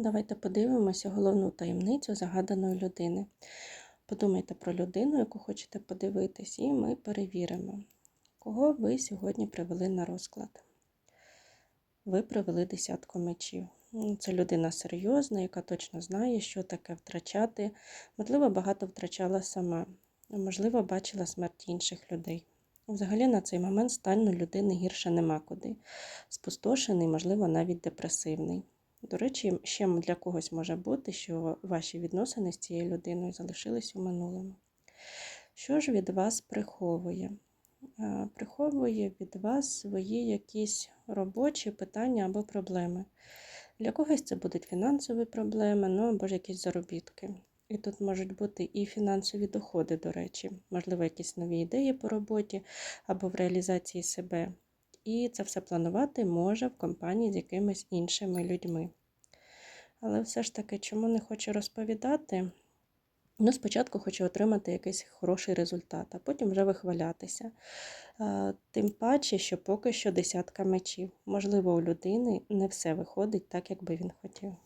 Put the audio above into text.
Давайте подивимося головну таємницю загаданої людини. Подумайте про людину, яку хочете подивитись, і ми перевіримо, кого ви сьогодні привели на розклад. Ви привели десятку мечів. Ну, Це людина серйозна, яка точно знає, що таке втрачати. Можливо, багато втрачала сама, можливо, бачила смерть інших людей. Взагалі на цей момент стан людини гірше нема куди. Спустошений, можливо, навіть депресивний. До речі, ще для когось може бути, що ваші відносини з цією людиною залишились у минулому. Що ж від вас приховує? Приховує від вас свої якісь робочі питання або проблеми. Для когось це будуть фінансові проблеми, ну або ж якісь заробітки. І тут можуть бути і фінансові доходи, до речі, можливо, якісь нові ідеї по роботі або в реалізації себе. І це все планувати може в компанії з якимись іншими людьми. Але все ж таки, чому не хочу розповідати? Ну, спочатку хочу отримати якийсь хороший результат, а потім вже вихвалятися. Тим паче, що поки що десятка мечів. Можливо, у людини не все виходить так, як би він хотів.